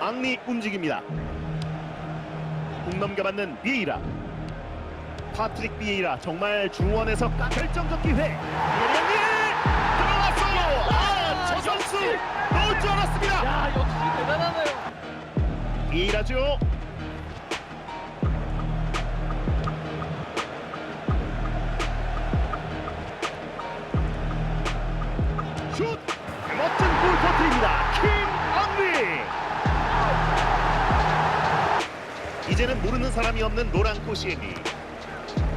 앙리 움직입니다. 공 넘겨받는 비에이라. 파트릭 비에이라 정말 중원에서 까- 결정적 기회. 들어갔어요. 아, 저 선수 넣을 줄 알았습니다. 야 역시 대단하네요. 비에이라죠. 슛! 이제는 모르는 사람이 없는 노란 코시에니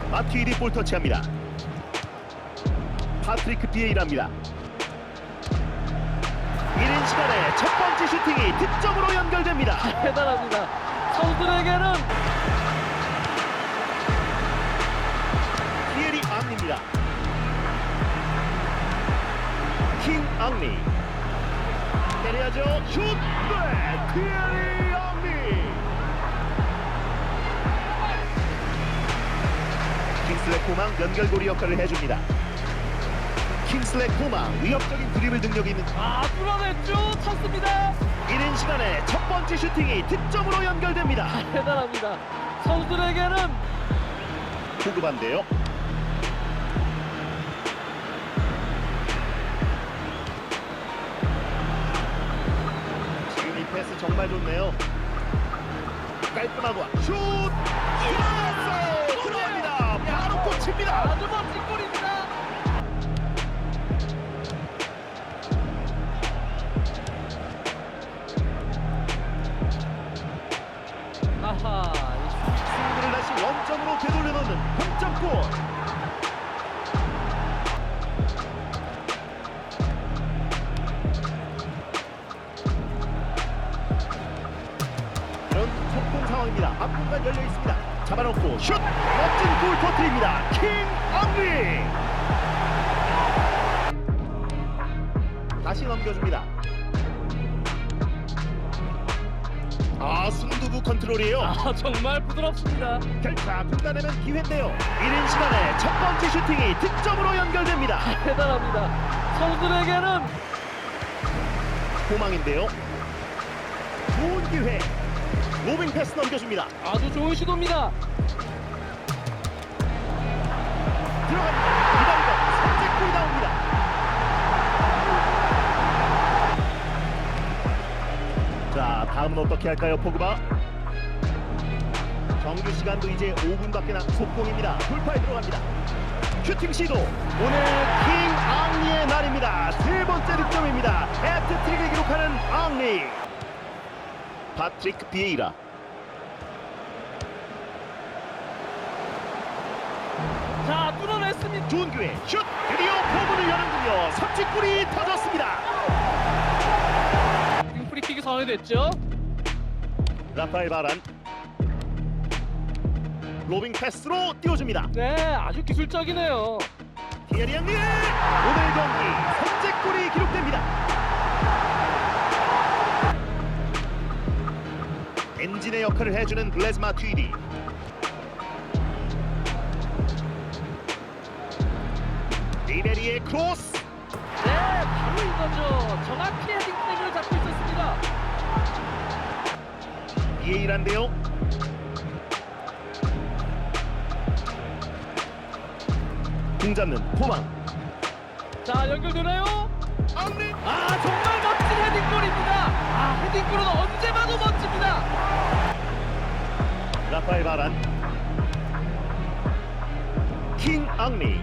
마티일이 볼 터치합니다. 파트리크 비에이라입니다. 이른 시간에 첫 번째 슈팅이 득점으로 연결됩니다. 대단합니다. 선수들에게는 피에리 앙리입니다. 킹 앙리 때려야죠. 슛! 네! 피에리 앙리 코망 연결고리 역할을 해줍니다. 킹슬레 코망 위협적인 드리블 능력이 있는 아 뚫어냈죠. 찼습니다. 이른 시간에 첫 번째 슈팅이 득점으로 연결됩니다. 대단합니다. 선수들에게는 포그반데요. 지금 이 패스 정말 좋네요. 깔끔하고 슛! 들어갔어요! 꽂힙니다. 아주 멋진 골입니다. 아하 이 승부를 다시 원점으로 되돌려 놓는 동점골. 이런 속공 상황입니다. 앞공간 열려 있습니다. 잡아놓고 슛! 멋진 골 터트립니다. 킹 앙리! 다시 넘겨줍니다. 아 순두부 컨트롤이에요. 아 정말 부드럽습니다. 결차 분단내면 기회인데요. 이른 시간에 첫 번째 슈팅이 득점으로 연결됩니다. 대단합니다. 선수들에게는 도망인데요. 좋은 기회. 로빙 패스 넘겨줍니다. 아주 좋은 시도입니다. 들어갑니다. 이방거 선제골이 나옵니다. 자, 다음은 어떻게 할까요, 포그바? 정규 시간도 이제 5분밖에 남 속공입니다. 돌파에 들어갑니다. 슈팅 시도 오늘 킹 앙리의 날입니다. 세 번째 득점입니다. 해트트릭을 기록하는 앙리. 파트릭 비에이라. 자 뚫어냈습니다. 좋은 기회 슛 드디어 포문을 여는군요 선취골이 터졌습니다 지금 프리킥이 선언됐죠. 라파엘 바란 로빙 패스로 띄워줍니다 네 아주 기술적이네요. 티에리 앙리 오늘 경기 선제골이 기록됩니다 역할을 해주는 블레즈마 튀디 리베리의 크로스 네 바로 이거죠. 정확히 헤딩 타임을 잡고 있었습니다. 비에이란데요 공 잡는 포망 자 연결되나요? 라파엘 바란 킹 앙리.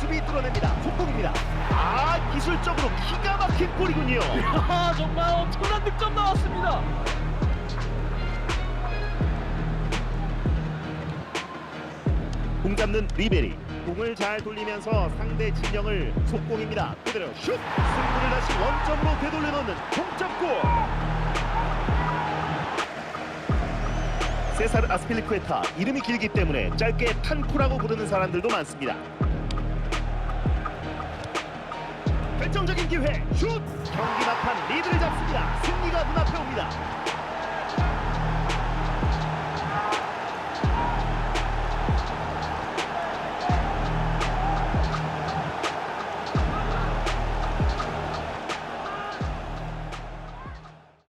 수비 뚫어냅니다. 속공입니다. 아 기술적으로 기가 막힌 골이군요. 아 정말 엄청난 득점 나왔습니다. 공 잡는 리베리. 공을 잘 돌리면서 상대 진영을 속공입니다. 그대로 슛! 승부를 다시 원점으로 되돌려 넣는 동점골 세사르 아스필리쿠에타 이름이 길기 때문에 짧게 탄쿠라고 부르는 사람들도 많습니다. 결정적인 기회 슛! 경기 막판 리드를 잡습니다. 승리가 눈앞에 옵니다